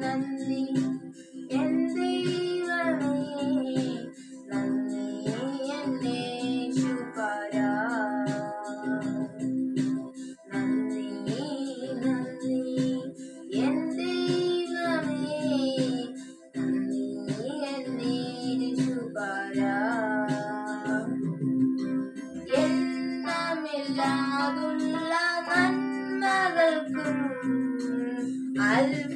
നന്ദി എൻ ദൈവമേ നന്ദി എന്നെ ശുപരാ നന്ദി നന്ദി എൻ ദൈവമേ നന്ദി എന്നെ ശുപരാ എണ്ണമില്ലാതുള്ള നന്മകൾക്കും അത്ഭുതമാർന്ന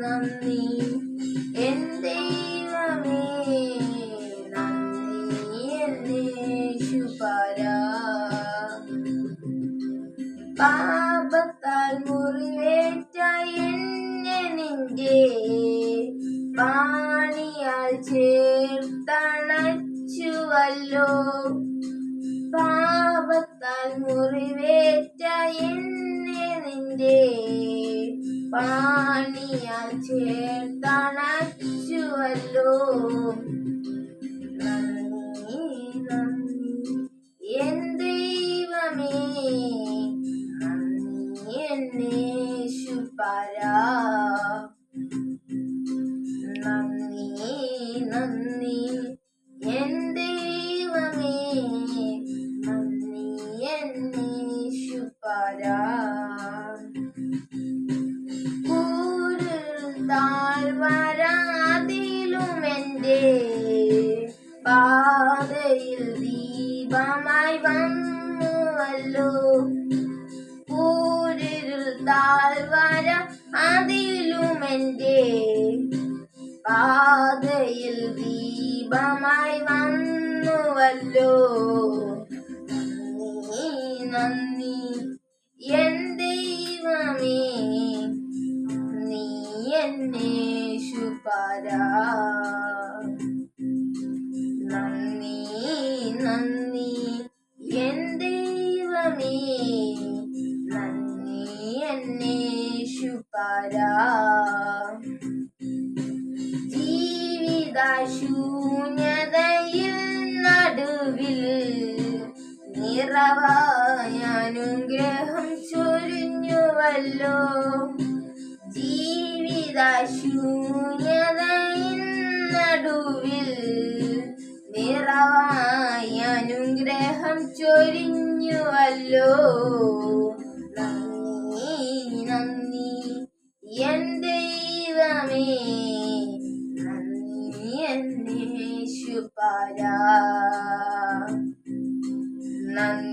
നന്ദി. എൻ ദൈവമേ നന്ദി എന്നെ ശുപരാ. പാപത്താൽ മുറിവേറ്റ എന്നെ നിന്റെ പാണിയാൽ ചേർത്തണച്ചുവല്ലോ. പാപത്താൽ മുറിവേറ്റ എന്നെ നിന്റെ പാണിയാൽ ചേർത്തണച്ചുവല്ലോ. നന്ദി നന്ദി. എൻ ദൈവമേ നന്ദി എന്നെ ശുപരാ നന്ദി നന്ദി. എൻ ദൈവമേ ദീപമായി വന്നുവല്ലോ. പൂരിരുൾ താഴ്വര അതിലും എന്റെ പാതയിൽ ദീപമായി വന്നുവല്ലോ. നന്ദി ശുപാര ജീവിതശൂന്യതയിൽ നടുവിൽ നിറവായാനുഗ്രഹം ചൊരിഞ്ഞുവല്ലോ. ജീവിതശൂന്യതയിൽ നടുവിൽ നിറവായനുഗ്രഹം ചൊരിഞ്ഞുവല്ലോ. നന്ദി നന്ദി. എൻ ദൈവമേ നന്ദി എന്നേ ശുപരാ നന്ദി.